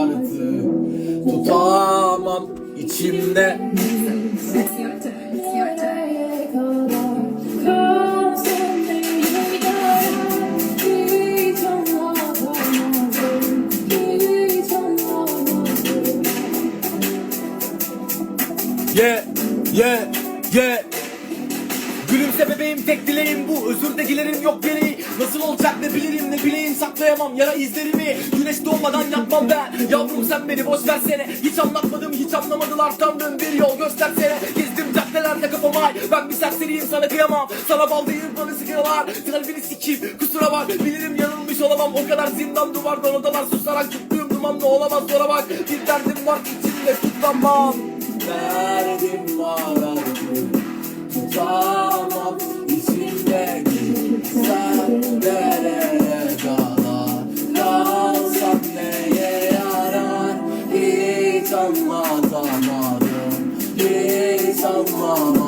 artık Tutamam içimde. Yeah, yeah, yeah Gülümse bebeğim tek dileğim bu. Özür de dilerim yok gereği Nasıl olacak ne bilirim ne bileyim. Saklayamam yara izlerimi. Güneş doğmadan yapmam ben. Yavrum sen beni boş versene. Hiç anlatmadım hiç anlamadılar. Tanrım bir yol göstersene. Gezdim caddelerde kafam Ben bir serseriyim sana kıyamam. Sana baldayım bana sıkıyorlar Kalbini sikeyim kusura bak. Bilirim yanılmış olamam. O kadar zindan duvardan odalar Susarak tuttuğum dumanla olamaz. Sonra bak bir derdim var içimde tutamam Derdim var yarar Hiç anlatamadım Hiç anlamadım